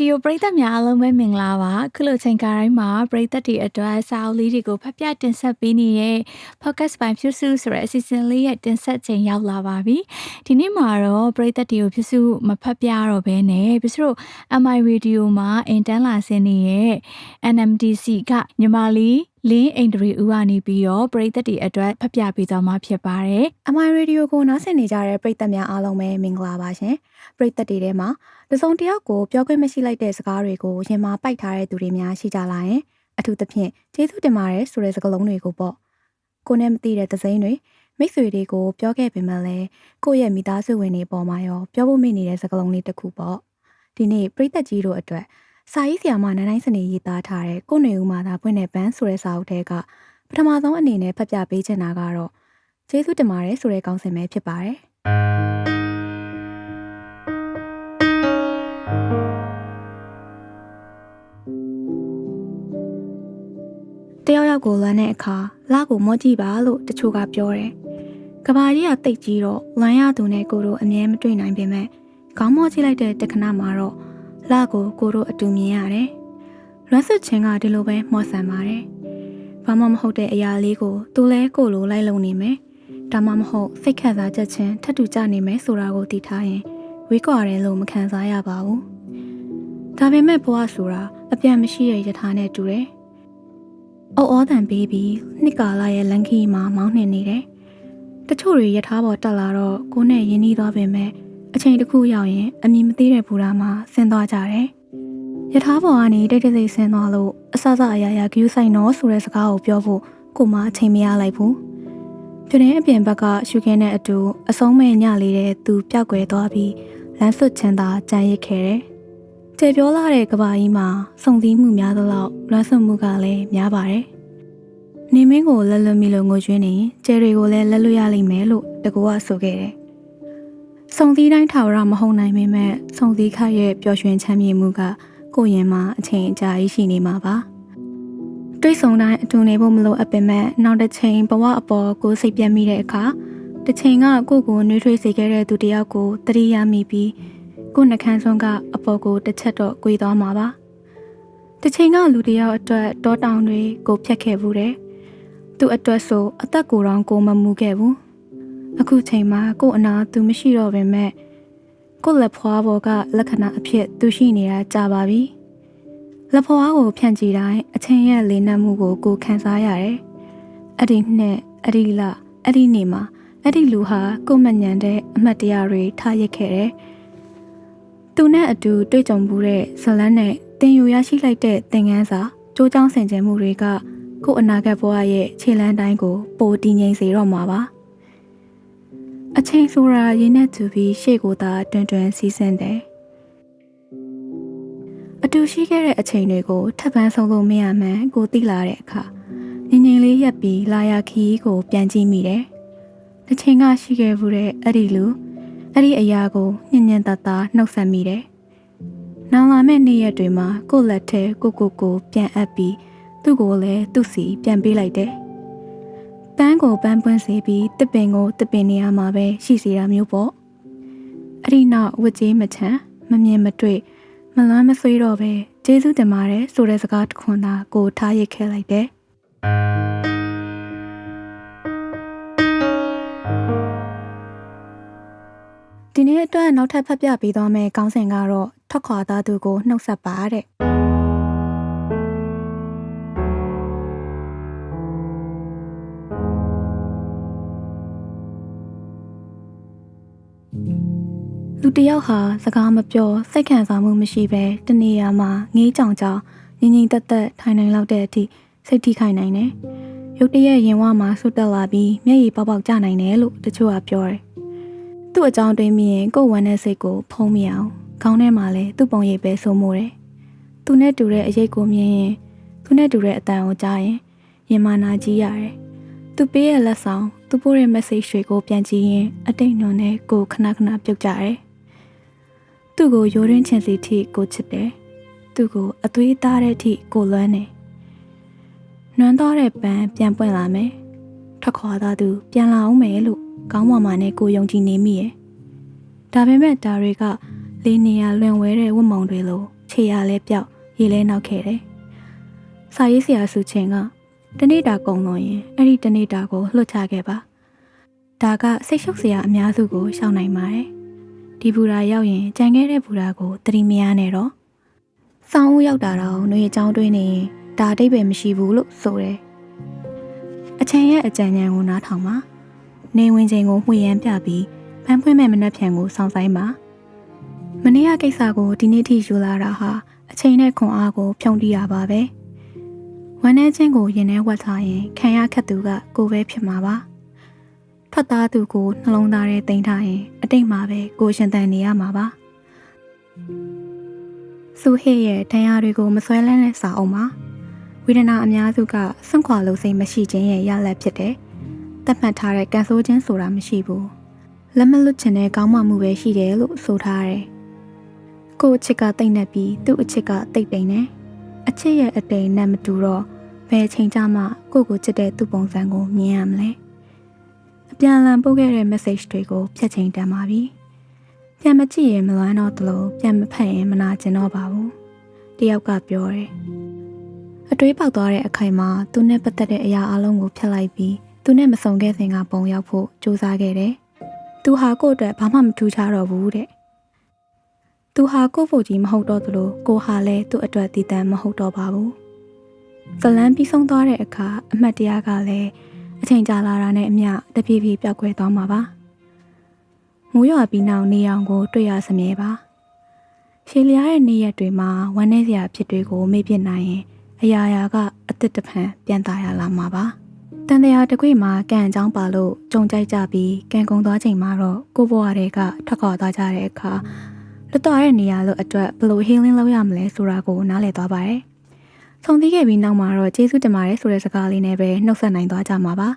ဒီယိုပရိသတ်များအားလုံးပဲမင်္ဂလာပါခုလိုချိန်ကားတိုင်းမှာပရိသတ်တွေအတွက်စာအုပ်လေးတွေကိုဖတ်ပြတင်ဆက်ပေးနေတဲ့ podcast ပိုင်းဖြူစုဆိုတဲ့အစီအစဉ်လေးရဲ့တင်ဆက်ချိန်ရောက်လာပါပြီဒီနေ့မှာတော့ပရိသတ်တွေကိုဖြူစုမဖတ်ပြတော့ဘဲနဲ့ဖြူစုတို့ MI Radio မှာအင်တန်းလာဆင်းနေတဲ့ NMDC ကညီမလေးလင်းအိန္ဒြေဦးကနေပြီးတော့ပရိသတ်တွေအတွက်ဖတ်ပြပေးသွားမှာဖြစ်ပါတယ် MI Radio ကိုနားဆင်နေကြတဲ့ပရိသတ်များအားလုံးပဲမင်္ဂလာပါရှင်ပရိသတ်တွေထဲမှာတစုံတစ်ယောက်ကိုပြောခွင့်မရှိလိုက်တဲ့စကားတွေကိုရင်မှာပိုက်ထားတဲ့သူတွေများရှိကြလာရင်အထူးသဖြင့်ကျေးဇူးတင်ပါတယ်ဆိုတဲ့စကားလုံးတွေကိုပေါ့ကိုနဲ့မသိတဲ့သစိမ်းတွေမိတ်ဆွေတွေကိုပြောခဲ့ပေမဲ့လည်းကိုယ့်ရဲ့မိသားစုဝင်တွေပေါ်မှာရောပြောဖို့မေ့နေတဲ့စကားလုံးလေးတစ်ခုပေါ့ဒီနေ့ပရိသတ်ကြီးတို့အတွက် စာရေးဆရာမနန်းတိုင်းစနေရေးသားထားတဲ့ကိုနေဦးမာသာဖွင့်တဲ့ဘန်းဆိုတဲ့စာအုပ်ထဲကပထမဆုံးအနေနဲ့ဖတ်ပြပေးချင်တာကတော့ကျေးဇူးတင်ပါတယ်ဆိုတဲ့ကောင်းစင်ပဲဖြစ်ပါတယ်တယောက်ယောက်ကိုလမ်းတဲ့အခါလကိုမော့ကြည့်ပါလို့တချို့ကပြောတယ်။ကဘာကြီးကတိတ်ကြီးတော့လမ်းရသူနဲ့ကိုတို့အမြဲမတွေ့နိုင်ပေမဲ့ခေါင်းမော့ကြည့်လိုက်တဲ့တခဏမှာတော့ လကိုကိုတို့အတူမြင်ရတယ်။လွမ်းစွတ်ချင်းကဒီလိုပဲမော့ဆန်ပါတယ်။ဘာမှမဟုတ်တဲ့အရာလေးကိုသူလဲကိုလိုလိုက်လုံနေမယ်။ဒါမှမဟုတ်စိတ်ခံစားချက်ချင်းထပ်တူကြနေမယ်ဆိုတာကိုသိထားရင်ဝေးကွာတယ်လို့မခံစားရပါဘူး။ဒါပေမဲ့ဘဝဆိုတာအပြတ်မရှိတဲ့ယထာနဲ့တူတယ်။အော်အော်တန်ပေးပြီးနှစ်ကာလရဲ့လန်ခီမှာမောင်းနှင်နေတယ်။တချို့တွေယထာပေါ်တက်လာတော့ကိုနဲ့ရင်းနှီးသွားပေမဲ့ အချိန်တစ်ခုရောက်ရင်အမည်မသိတဲ့ဘူရာမှာဆင်းသွားကြတယ်။ယထာပေါ်ကနေတိတ်တိတ်ဆိတ်ဆင်းသွားလို့အဆအဆအရာရာဂယူးဆိုင်တော့ဆိုတဲ့စကားကိုပြောဖို့ကိုမအချိန်မရလိုက်ဘူး။ပြတင်းအပြင်ဘက်ကရှုခင်းတဲ့အတူအဆုံးမဲ့ညလေးတဲ့သူပျောက်ကွယ်သွားပြီးလမ်းစွတ်ချမ်းသာကြံရစ်ခဲ့တယ်။ကျေပြောလာတဲ့ကဘာကြီးမှာစုံစည်းမှုများသလောက်လွမ်းဆွမှုကလည်းများပါတယ်။နေမင်းကိုလက်လွတ်မိလို့ငိုကြွင်းနေရင်ကျယ်တွေကိုလည်းလက်လွတ်ရလိမ့်မယ်လို့တကူကဆိုခဲ့တယ်။ စုံစည်းတိုင်းထာဝရမဟုတ်နိုင်ပေမဲ့စုံစည်းခရဲ့ပျော်ရွှင်ချမ်းမြေ့မှုကကိုယ့်ရင်မှာအချိန်အကြာကြီးရှိနေမှာပါ။တွေးဆုံတိုင်းအတူနေဖို့မလိုအပ်ပေမဲ့နောက်တစ်ချိန်ဘဝအပေါ်ကိုစိတ်ပြတ်မိတဲ့အခါတစ်ချိန်ကကိုယ့်ကိုနှွေးထွေးစေခဲ့တဲ့သူတယောက်ကိုတတိယမိပြီးကိုယ်နှခမ်းဆုံးကအပေါ်ကိုတစ်ချက်တော့꿰သွားမှာပါတစ်ချိန်ကလူတယောက်အတွက်တောတောင်တွေကိုဖြတ်ခဲ့ဘူးတယ်သူအတွက်ဆိုအသက်ကိုယ်တော်ကိုမမှုခဲ့ဘူး အခုချိန်မှာကို့အနာသူမရှိတော့ပေမဲ့ကို့လက်ဖွားပေါ်ကလက္ခဏာအဖြစ်သူရှိနေတာကြာပါပြီလက်ဖွားကိုဖြန့်ကြည့်တိုင်းအချင်းရဲ့လေးနက်မှုကိုကိုခံစားရတယ်အဲ့ဒီနှစ်အဲ့ဒီလအဲ့ဒီနေ့မှာအဲ့ဒီလူဟာကို့မညံတဲ့အမှတ်တရတွေထားရစ်ခဲ့တယ်။သူနဲ့အတူတွေ့ကြုံမှုတဲ့ဇလန်းနဲ့တင်ယူရရှိလိုက်တဲ့သင်ခန်းစာကြိုးကြောင်းဆင်ခြင်မှုတွေကကို့အနာဂတ်ဘဝရဲ့ခြေလမ်းတိုင်းကိုပိုတည်ငြိမ်စေတော့မှာပါ။ အချိန်ဆိုတာရင်းနဲ့သူပြီးရှေ့ကိုသာတွင်တွင်စီးဆင်းတယ်။အတူရှိခဲ့တဲ့အချိန်တွေကိုထပ်ပန်းဆုံးလို့မရမှန်းကိုသိလာတဲ့အခါငင်ငင်လေးရက်ပြီးလာယာခီးကိုပြန်ကြည့်မိတယ်။တစ်ချိန်ကရှိခဲ့ဘူးတဲ့အဲ့ဒီလူအဲ့ဒီအရာကိုညင်ညင်တတနှုတ်ဆက်မိတယ်။နောင်လာမယ့်နေ့ရက်တွေမှာကိုယ့်လက်ထဲကိုကိုကိုပြန်အပ်ပြီးသူ့ကိုလည်းသူ့စီပြန်ပေးလိုက်တယ်။ ပန်းကိုပန်းပွင့်စေပြီးတစ်ပင်ကိုတစ်ပင်နေရာမှာပဲရှိစီတာမျိုးပေါ့။အဲ့ဒီနောက်ဝတ်ကြီးမချမ်းမမြင်မတွေ့မလွမ်းမဆွေးတော့ပဲကျေးဇူးတင်ပါတယ်ဆိုတဲ့စကားတခွန်းသာကိုထားရခဲ့လိုက်တယ်။ဒီနေ့အတွက်နောက်ထပ်ဖတ်ပြပေးသွားမယ့်ကောင်းစဉ်ကတော့ထွက်ခွာသားသူကိုနှုတ်ဆက်ပါတဲ့ လူတယောက်ဟာစကားမပြောစိတ်ခံစားမှုမရှိဘဲတနေရာမှာငေးကြောင်ကြောင်ငင်ငင်တက်တက်ထိုင်နိုင်လောက်တဲ့အထိစိတ်ထိခိုက်နိုင်တယ်။ရုတ်တရက်ရင်ဝမှာဆွတ်တက်လာပြီးမျက်ရည်ပေါက်ပေါက်ကျနိုင်တယ်လို့တချို့ကပြောတယ်။သူ့အကြောင်းတွေးမြင်ကိုယ်ဝမ်းတဲ့စိတ်ကိုဖုံးမိအောင်ခေါင်းထဲမှာလည်းသူ့ပုံရိပ်ပဲစိုးမိုးတယ်။သူနဲ့တူတဲ့အရေးကိုမြင်ရင်သူနဲ့တူတဲ့အတန်ကိုကြားရင်ရင်မာနာကြီးရတယ်။သူပေးရဲ့လက်ဆောင်သူပို့တဲ့ message တွေကိုပြန်ကြည့်ရင်အတိတ်နွန်နဲ့ကိုခဏခဏပြုတ်ကြတယ်။ သူ့ကိုရိုးရင်းချင်စီထိကိုချစ်တယ်။သူ့ကိုအသွေးသားတဲ့အထိကိုလွမ်းတယ်။နွမ်းသွားတဲ့ပန်းပြန်ပွင့်လာမယ်။ထွက်ခွာသားသူပြန်လာအောင်မယ်လို့ကောင်းမွန်မာနဲ့ကိုယုံကြည်နေမိရဲ့။ဒါပေမဲ့ဒါတွေကလေးနေရလွန်ဝဲတဲ့ဝတ်မုံတွေလိုခြေရလဲပြောက်ရေလဲနောက်ခဲ့တယ်။စာရေးဆရာစုချင်းကတနေ့တာကုံလို့ရင်အဲ့ဒီတနေ့တာကိုလွှတ်ချခဲ့ပါ။ဒါကစိတ်ရှုပ်စရာအများစုကိုရှောင်နိုင်ပါတယ်။ ဒီဘူရာရောက်ရင်ကြံခဲ့တဲ့ဘူရာကိုတတိမရနဲ့တော့။ဆောင်းဦးရောက်တာတော့ຫນွေအကြောင်းတွင်းနေရင်ဒါအတိတ်ပဲမရှိဘူးလို့ဆိုတယ်။အချိန်ရဲ့အကြံဉာဏ်ကိုနားထောင်ပါ။နေဝင်ချိန်ကိုမှွေရန်ပြပြီးဖမ်းဖွင့်မဲ့မနှက်ဖြန်ကိုစောင့်ဆိုင်ပါ။မနေ့ကကိစ္စကိုဒီနေ့ထိယူလာတာဟာအချိန်နဲ့ခွန်အားကိုဖြုံးတီးရပါပဲ။ဝမ်းထဲချင်းကိုရင်ထဲဝတ်ထားရင်ခံရခက်သူကကိုပဲဖြစ်မှာပါ။ ထွက်သားသူကိုနှလုံးသားထဲတင်ထားရင်အတိတ်မှာပဲကိုရှင်တန်နေရမှာပါ။စုဟေရဲ့ဒဏ်ရာတွေကိုမဆွဲလန်းတဲ့စာအုပ်မှာဝေဒနာအများစုကစွန့်ခွာလို့စိတ်မရှိခြင်းရဲ့ရလဒ်ဖြစ်တယ်။တတ်မှတ်ထားတဲ့ကန်ဆိုးခြင်းဆိုတာမရှိဘူး။လက်မလွတ်ချင်တဲ့ကောင်းမှမှုပဲရှိတယ်လို့ဆိုထားတယ်။ကို့အချစ်ကတိတ်နေပြီးသူ့အချစ်ကတိတ်တိမ်နေ။အချစ်ရဲ့အတိမ်နဲ့မတူတော့ဘယ်ချိန်ကြမှကို့ကိုချစ်တဲ့သူ့ပုံစံကိုမြင်ရမလဲ။အ ပြန်အလှန်ပို့ခဲ့တဲ့ message တွေကိုဖြတ်ချိန်တန်ပါပြီ။ပြန်မကြည့်ရင်မလွမ်းတော့သလိုပြန်မဖတ်ရင်မနာကျင်တော့ပါဘူး။တယောက်ကပြောတယ်။အတွေးပေါက်သွားတဲ့အခိုင်မှာသူနဲ့ပတ်သက်တဲ့အရာအလုံးကိုဖျက်လိုက်ပြီးသူနဲ့မဆုံခဲ့စဉ်ကပုံရောက်ဖို့ကြိုးစားခဲ့တယ်။သူဟာကို့အတွက်ဘာမှမထူးခြားတော့ဘူးတဲ့။သူဟာကို့ဖို့ကြီးမဟုတ်တော့သလိုကိုဟာလည်းသူ့အတွက်တည်တံ့မဟုတ်တော့ပါဘူး။ဇလန်းပြီးဆုံးသွားတဲ့အခါအမှတ်တရကလည်း အချိန်ကြာလာတာနဲ့အမျှတပြေးပြေးပျောက်ကွယ်သွားမှာပါ။မိုးရွာပြီးနောက်နေအောင်ကို တွေ့ရစမြဲပါ။ရှည်လျားတဲ့နေ့ရက်တွေမှာဝမ်းနည်းစရာအဖြစ်တွေကိုမေ့ပြစ်နိုင်ရင် အရာရာကအစ်စ်တဖန်ပြန်ตายရလာမှာပါတန်တရားတကွေမှာကံအကြောင်းပါလို့ကြုံကြိုက်ကြပြီးကံကုန်သွားချိန်မှာတော့ကိုဘွားတွေကထွက်ခွာသွားကြတဲ့အခါလွတ်သွားတဲ့နေရာလို့အတွက်ဘယ်လို healing လုပ်ရမလဲဆိုတာကိုနားလည်သွားပါတယ် ဆုံသိခဲ့ပြီးနောက်မှာတော့ကျေးဇူးတင်ပါတယ်ဆိုတဲ့စကားလေးနဲ့ပဲနှုတ်ဆက်နိုင်သွားကြမှာပါ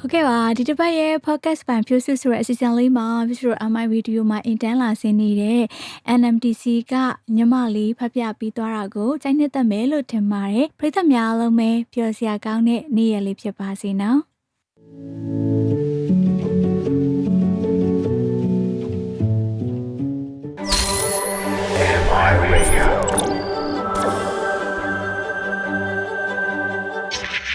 ဟုတ်ကဲ့ပါဒီတစ်ပတ်ရဲ့ podcast ပိုင်းဖြူစုဆိုတဲ့အစီအစဉ်လေးမှာဖြူစု MI video မှာ intern လာဆင်းနေတဲ့ NMTC ကညမလေးဖတ်ပြပြီးသွားတာကိုစိုက်နှစ်သက်မယ်လို့ထင်ပါတယ်ပရိသတ်များအားလုံးပဲပျော်စရာကောင်းတဲ့နေ့ရက်လေးဖြစ်ပါစေနော်